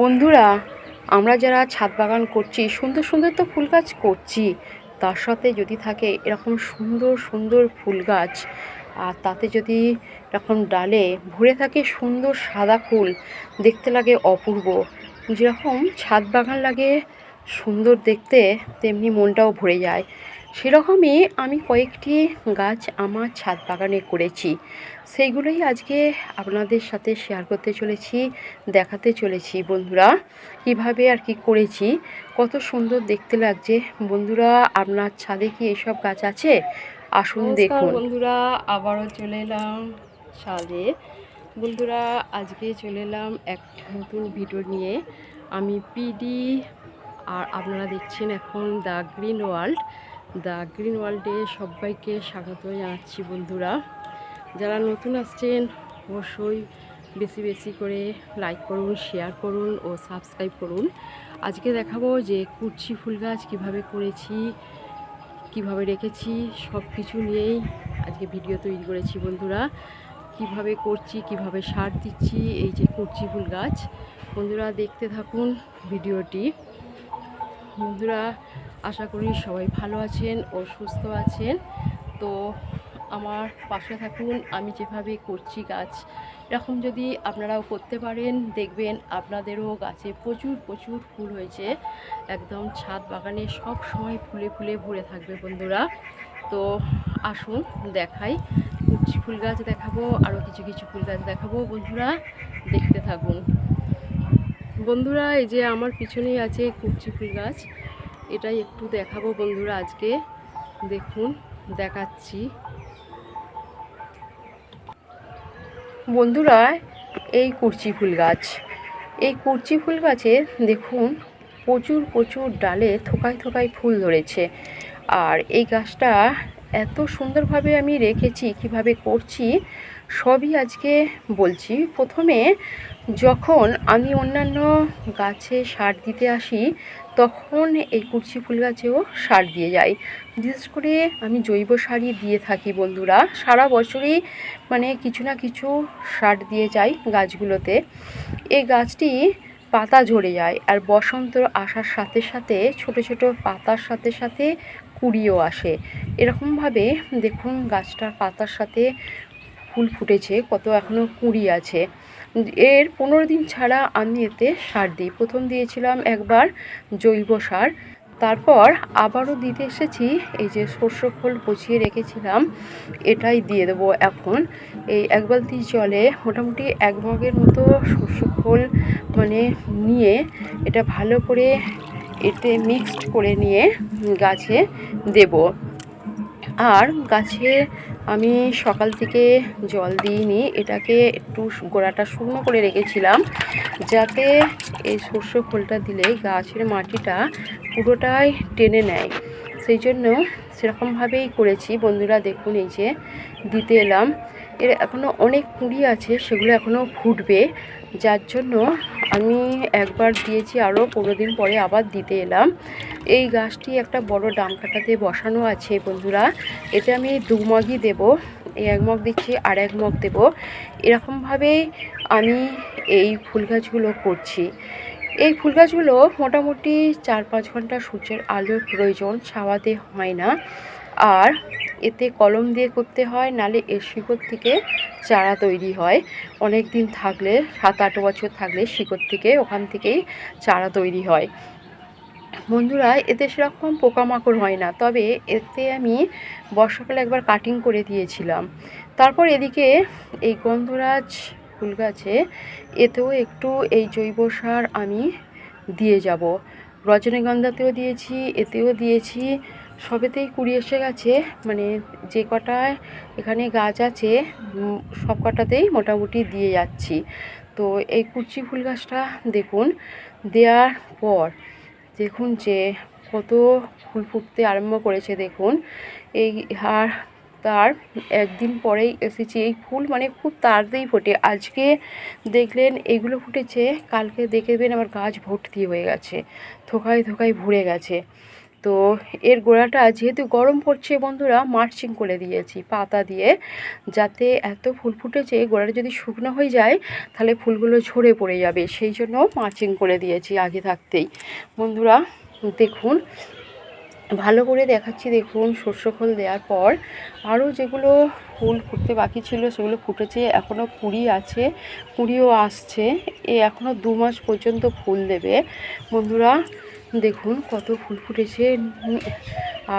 বন্ধুরা, আমরা যারা ছাদ বাগান করছি, সুন্দর সুন্দর তো ফুল গাছ করছি। তার সাথে যদি থাকে এরকম সুন্দর সুন্দর ফুল গাছ, আর তাতে যদি এরকম ডালে ভরে থাকে সুন্দর সাদা ফুল, দেখতে লাগে অপূর্ব। যেরকম ছাদ বাগান লাগে সুন্দর দেখতে, তেমনি মনটাও ভরে যায়। সেরকমই আমি কয়েকটি গাছ আমার ছাদ বাগানে করেছি। সেইগুলোই আজকে আপনাদের সাথে শেয়ার করতে চলেছি দেখাতে চলেছি। বন্ধুরা কীভাবে আর কি করেছি কত সুন্দর দেখতে লাগছে। বন্ধুরা আপনার ছাদে কি এইসব গাছ আছে? আসুন দেখুন। বন্ধুরা আবারও চলে এলাম ছাদে। বন্ধুরা আজকে চলে এলাম এক নতুন ভিডিও নিয়ে। আমি পিডি আর আপনারা দেখছেন এখন the green world the green ওয়ার্ল্ডে সবাইকে স্বাগত জানাচ্ছি বন্ধুরা। যারা নতুন আসছেন, অবশ্যই বেশি বেশি করে লাইক করুন শেয়ার করুন ও সাবস্ক্রাইব করুন। আজকে দেখাবো যে কুচি ফুল গাছ কীভাবে করেছি, কীভাবে রেখেছি সব কিছু নিয়েই আজকে ভিডিও তৈরি করেছি বন্ধুরা। কীভাবে করছি, কীভাবে সার দিচ্ছি, এই যে কুচি ফুল গাছ। বন্ধুরা দেখতে থাকুন ভিডিওটি বন্ধুরা, আশা করি সবাই ভালো আছেন ও সুস্থ আছেন। তো আমার পাশে থাকুন, আমি যেভাবে করছি গাছ। এরকম যদি আপনারাও করতে পারেন, দেখবেন আপনাদেরও গাছে প্রচুর প্রচুর ফুল হয়েছে। একদম ছাদ বাগানে সব সময় ফুলে ফুলে ভরে থাকবে বন্ধুরা। তো আসুন, দেখাই। ফুল গাছ দেখাবো আরও কিছু কিছু ফুল গাছ দেখাবো বন্ধুরা। দেখতে থাকুন। বন্ধুরা, এই যে আমার পিছনেই আছে কুচি ফুল গাছ। এটাই একটু দেখাবো বন্ধুরা আজকে। দেখুন, দেখাচ্ছি। বন্ধুরা, এই কুরচি ফুল গাছ। এই কুরচি ফুল গাছে দেখুন, প্রচুর প্রচুর ডালে থোকায় থোকায় ফুল ধরেছে। আর এই গাছটা এত সুন্দরভাবে আমি রেখেছি, কীভাবে করছি সবই আজকে বলছি। প্রথমে যখন আমি অন্যান্য গাছে সার দিতে আসি, তখন এই কুরচি ফুল গাছেও সার দিয়ে যাই। বিশেষ করে আমি জৈব সারই দিয়ে থাকি বন্ধুরা। সারা বছরই মানে কিছু না কিছু সার দিয়ে যাই গাছগুলোতে। এই গাছটি পাতা ঝরে যায় আর বসন্ত আসার সাথে সাথে, ছোট ছোট পাতার সাথে সাথে কুড়িও আসে। এরকমভাবে দেখুন গাছটার পাতার সাথে ফুল ফুটেছে, কত এখনও কুড়ি আছে। এর পনেরো দিন ছাড়া আমি এতে সার দিই। প্রথম দিয়েছিলাম একবার জৈব সার, তারপর আবারও দিতে এসেছি। এই যে শস্য খোল পচিয়ে রেখেছিলাম, এটাই দিয়ে দেবো এখন। এই এক বালতি জলে মোটামুটি এক মগের মতো শস্য খোল মানে নিয়ে এটা ভালো করে এতে মিক্সড করে নিয়ে গাছে দেব। আর গাছে আমি সকাল থেকে জল দিইনি, এটাকে একটু গোড়াটা শুকনো করে রেখেছিলাম, যাতে এই সর্ষে খোলটা দিলে গাছের মাটিটা পুরোটাই টেনে নেয়। সেই জন্য সেরকমভাবেই করেছি। বন্ধুরা দেখুন এই যে দিতে এলাম। এর এখনও অনেক কুঁড়ি আছে, সেগুলো এখনও ফুটবে, যার জন্য আমি একবার দিয়েছি আরও পনেরো দিন পরে আবার দিতে এলাম। এই গাছটি একটা বড় ডাংকাটাতে বসানো আছে বন্ধুরা। এতে আমি দু মগই দেবো এই এক মগ দিচ্ছি, আর এক মগ দেবো। এরকমভাবেই আমি এই ফুল গাছগুলো করছি। এই ফুল গাছগুলো মোটামুটি চার পাঁচ ঘণ্টা সূর্যের আলোর প্রয়োজন, ছাওয়াতে হয় না। আর এতে কলম দিয়ে করতে হয়, নালে এর শিকড় থেকে চারা তৈরি হয়। অনেক দিন থাকলে সাত আট বছর থাকলে শিকড় থেকে, ওখান থেকেই চারা তৈরি হয়। বন্ধুরা, এতে সেরকম পোকামাকড় হয় না, তবে এতে আমি বর্ষাকালে একবার কাটিং করে দিয়েছিলাম। তারপর এদিকে এই গন্ধরাজ ফুল গাছে এতেও একটু এই জৈব সার আমি দিয়ে যাব। রজনীগন্ধাতেও দিয়েছি, এতেও দিয়েছি। সবেতেই কুড়ি এসে গেছে। মানে যে কটায় এখানে গাছ আছে সব কটাতেই মোটামুটি দিয়ে যাচ্ছি। তো এই কুচি ফুল গাছটা দেখুন, দেওয়ার পর দেখুন যে কত ফুল ফুটতে আরম্ভ করেছে দেখুন। এই আর তার একদিন পরেই এসেছি এই ফুল মানে খুব তাড়াতাড়ি ফোটে। আজকে দেখলেন এগুলো ফুটেছে, কালকে দেখবেন আমার গাছ ভর্তি হয়ে গেছে, থোকায় থোকায় ভরে গেছে। তো এর গোড়াটা যেহেতু গরম পড়ছে বন্ধুরা, মার্চিং করে দিয়েছি পাতা দিয়ে, যাতে এত ফুল ফুটেছে, গোড়াটা যদি শুকনো হয়ে যায়, তাহলে ফুলগুলো ঝরে পড়ে যাবে। সেই জন্য মার্চিং করে দিয়েছি আগে থাকতেই। বন্ধুরা, দেখুন, ভালো করে দেখাচ্ছি, দেখুন, সর্ষে খোল দেওয়ার পর, আরও যেগুলো ফুল ফুটতে বাকি ছিল, সেগুলো ফুটেছে, এখনও কুড়ি আছে কুড়িও আসছে, এ এখনও দু মাস পর্যন্ত ফুল দেবে। বন্ধুরা দেখুন, কত ফুল ফুটেছে।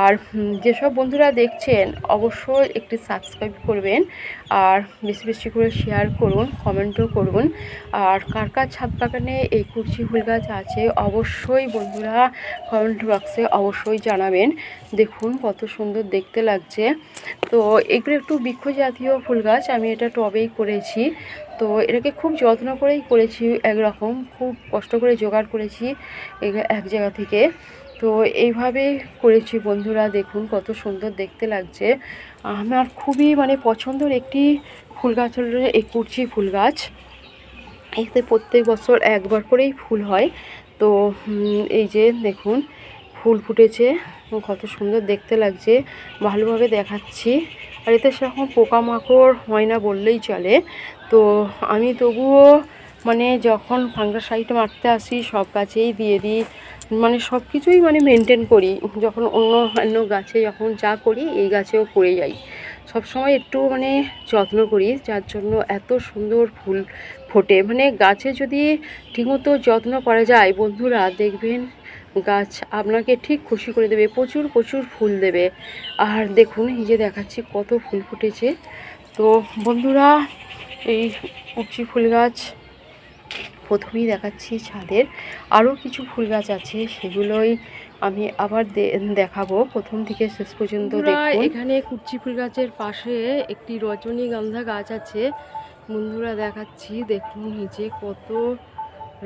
আর যেসব বন্ধুরা দেখছেন, অবশ্যই একটি সাবস্ক্রাইব করবেন আর বেশি বেশি করে শেয়ার করুন কমেন্টও করুন। আর কার কার ছাদ বাগানে এই কুরচি ফুল গাছ আছে, অবশ্যই বন্ধুরা কমেন্ট বক্সে অবশ্যই জানাবেন। দেখুন, কত সুন্দর দেখতে লাগছে। তো এগুলো একটু বৃক্ষ জাতীয় ফুল গাছ, আমি এটা টবেই করেছি। তো এটাকে খুব যত্ন করেই করেছি একরকম, খুব কষ্ট করে জোগাড় করেছি এক জায়গা থেকে। তো এইভাবে করেছি বন্ধুরা, দেখুন কত সুন্দর দেখতে লাগছে। আমার খুবই মানে পছন্দের একটি ফুল গাছ হলো এই কুরচি ফুল গাছ। এতে প্রত্যেক বছর একবার করেই ফুল হয়। তো এই যে দেখুন ফুল ফুটেছে, কত সুন্দর দেখতে লাগছে। ভালোভাবে দেখাচ্ছি। আর এতে সেরকম পোকামাকড় হয় না বললেই চলে। তো আমি তবুও মানে যখন ফাঙ্গাসাইড মারতে আসি, সব গাছেই দিয়ে দিই। মানে সব কিছুই মানে মেনটেন করি। যখন অন্য অন্য গাছে যখন যা করি, এই গাছেও করে যাই। সব সময় একটু মানে যত্ন করি, যার জন্য এত সুন্দর ফুল ফোটে। মানে গাছে যদি ঠিকমতো যত্ন করা যায়, বন্ধুরা দেখবেন গাছ আপনাকে ঠিক খুশি করে দেবে প্রচুর প্রচুর ফুল দেবে। আর দেখুন এই যে দেখাচ্ছি কত ফুল ফুটেছে। তো বন্ধুরা এই উচি ফুল গাছ প্রথমেই দেখাচ্ছি ছাদের। আরও কিছু ফুল গাছ আছে সেগুলোই আমি আবার দেখাবো। প্রথম থেকে শেষ পর্যন্ত এখানে কুচি ফুল গাছের পাশে একটি রজনীগন্ধা গাছ আছে। বন্ধুরা দেখাচ্ছি দেখুন নিচে কত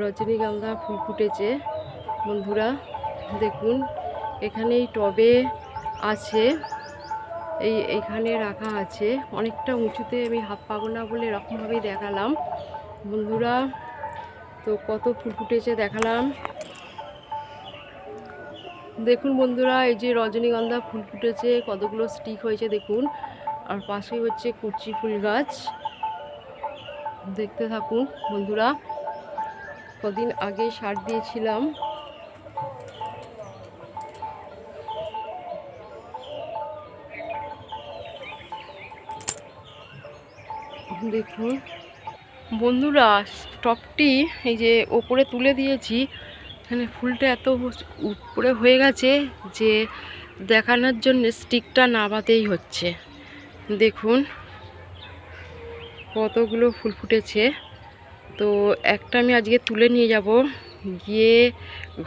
রজনীগন্ধা ফুল ফুটেছে। বন্ধুরা, দেখুন এখানে এই টবে আছে, এই এইখানে রাখা আছে। অনেকটা উঁচুতে আমি হাত পাবো না বলে এরকমভাবেই দেখালাম। বন্ধুরা, তো কত ফুল ফুটেছে দেখালাম। দেখুন বন্ধুরা, এই যে রজনীগন্ধা ফুল ফুটেছে, কতগুলো স্টিক হয়েছে, দেখুন। আর পাশেই হচ্ছে কুচি ফুল গাছ। দেখতে থাকুন বন্ধুরা, কদিন আগে সার দিয়েছিলাম। দেখুন। বন্ধুরা স্টকটি এই যে ওপরে তুলে দিয়েছি, এখানে ফুলটা এত উপরে হয়ে গেছে যে দেখানোর জন্য স্টিকটা নাবাতেই হচ্ছে। দেখুন, কতগুলো ফুল ফুটেছে। তো একটা আমি আজকে তুলে নিয়ে যাব। গিয়ে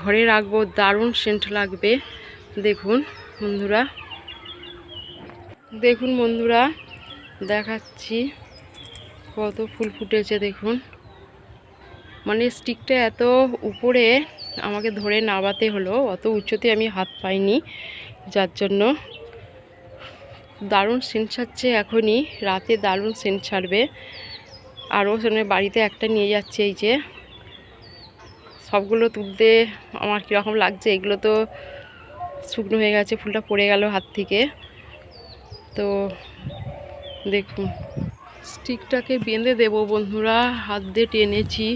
ঘরে রাখব, দারুণ সেন্ট লাগবে। দেখুন, বন্ধুরা। দেখুন, বন্ধুরা, দেখাচ্ছি। কত ফুল ফুটেছে দেখুন। মানে স্টিকটা এত উপরে আমাকে ধরে নাবাতে হলো, অত উচ্চতে আমি হাত পাইনি, যার জন্য দারুণ সেন্ট ছাড়ছে এখনই, রাতে দারুণ সেন্ট ছাড়বে। আরও সেখানে বাড়িতে একটা নিয়ে যাচ্ছে এই যে, সবগুলো তুলতে আমার কীরকম লাগছে, এগুলো তো শুকনো হয়ে গেছে, ফুলটা পড়ে গেল হাত থেকে। তো দেখুন স্টিকটাকে বেঁধে দেব বন্ধুরা। হাত দিয়ে টেনেছি,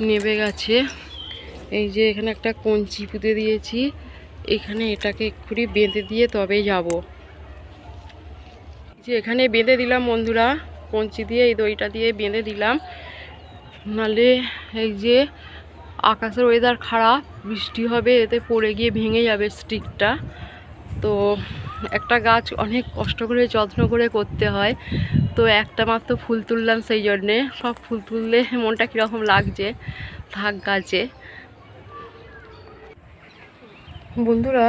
নেবে গেছে। এই যে এখানে একটা কঞ্চি পুঁতে দিয়েছি। এখানে এটাকে এক্ষুনি বেঁধে দিয়ে তবে যাব। যে এখানে বেঁধে দিলাম বন্ধুরা, কঞ্চি দিয়ে, এই দইটা দিয়ে বেঁধে দিলাম। নালে এই যে আকাশের ওয়েদার খারাপ, বৃষ্টি হবে, এতে পড়ে গিয়ে ভেঙে যাবে স্টিকটা। তো একটা গাছ অনেক কষ্ট করে, যত্ন করে করতে হয়। তো একটা মাত্র ফুল তুললাম সেই জন্যে। সব ফুল তুললে মনটা কীরকম লাগছে? থাক গাছে। বন্ধুরা,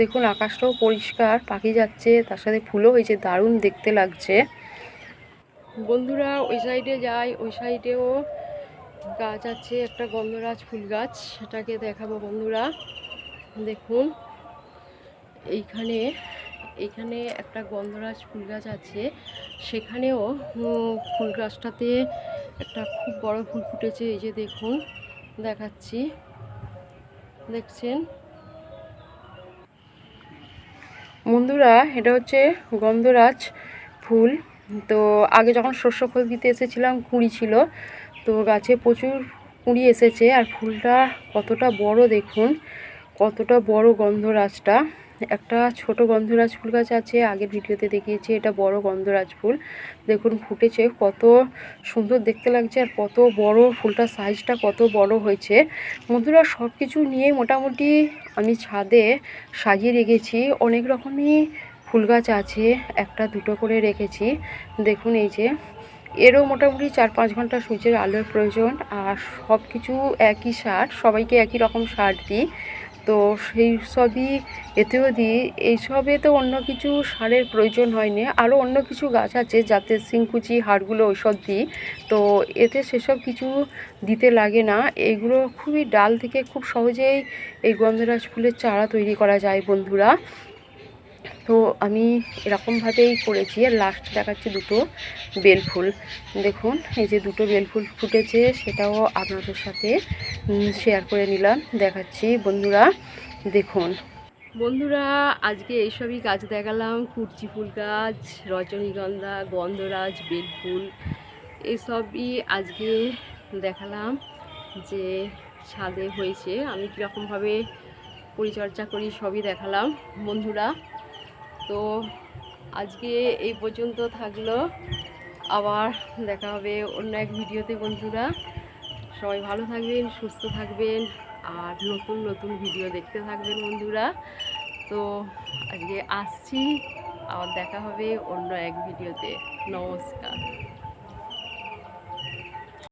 দেখুন আকাশটাও পরিষ্কার, পাখি যাচ্ছে, তার সাথে ফুলও হয়েছে, দারুণ দেখতে লাগছে। বন্ধুরা, ওই সাইডে যাই, ওই সাইডেও গাছ আছে, একটা গন্ধরাজ ফুল গাছ, সেটাকে দেখাবো বন্ধুরা। দেখুন, এইখানে এইখানে একটা গন্ধরাজ ফুল গাছ আছে। সেখানেও ফুল গাছটাতে একটা খুব বড় ফুল ফুটেছে, এই যে দেখুন, দেখাচ্ছি। দেখছেন? বন্ধুরা, এটা হচ্ছে গন্ধরাজ ফুল। তো আগে যখন শস্য ফল দিতে এসেছিলাম, কুঁড়ি ছিল, তো গাছে প্রচুর কুঁড়ি এসেছে। আর ফুলটা কতটা বড় দেখুন, কতটা বড় গন্ধরাজটা। একটা ছোট গন্ধরাজ ফুল গাছ আছে, আগের ভিডিওতে দেখিয়েছি, এটা বড় গন্ধরাজ ফুল। দেখুন, ফুটেছে, কত সুন্দর দেখতে লাগছে আর কত বড় ফুলটার সাইজটা কত বড় হয়েছে। বন্ধুরা সব কিছু নিয়ে মোটামুটি আমি ছাদে সাজিয়ে রেখেছি। অনেক রকমই ফুল গাছ আছে, একটা, দুটো করে রেখেছি। দেখুন, এই যে, এরও মোটামুটি চার পাঁচ ঘণ্টা সূর্যের আলোর প্রয়োজন আর সব কিছু একই সার, সবাইকে একই রকম সার দিই। তো সেই সবই এতেও দিই এইসবে তো অন্য কিছু সারের প্রয়োজন হয়নি। আরও অন্য কিছু গাছ আছে, যাতে সিংকুচি হাড়গুলো ওইসব দিই। তো এতে সেসব কিছু দিতে লাগে না। এইগুলো খুবই ডাল থেকে খুব সহজেই এই গন্ধরাজ ফুলের চারা তৈরি করা যায় বন্ধুরা। তো আমি এরকমভাবেই করেছি। আর লাস্ট দেখাচ্ছি দুটো বেলফুল দেখুন, এই যে দুটো বেলফুল ফুটেছে, সেটাও আপনাদের সাথে শেয়ার করে নিলাম। দেখাচ্ছি বন্ধুরা, দেখুন। বন্ধুরা, আজকে এইসবই গাছ দেখালাম, কুর্চি ফুল গাছ, রজনীগন্ধা, গন্ধরাজ বেলফুল এসবই আজকে দেখালাম যে ছাদে হয়েছে। আমি কীরকমভাবে পরিচর্যা করি সবই দেখালাম, বন্ধুরা। তো আজকে এই পর্যন্ত থাকল। আবার দেখা হবে অন্য এক ভিডিওতে, বন্ধুরা। সবাই ভালো থাকবেন, সুস্থ থাকবেন, আর নতুন নতুন ভিডিও দেখতে থাকবেন বন্ধুরা। তো আজকে আসছি, আবার দেখা হবে অন্য এক ভিডিওতে নমস্কার।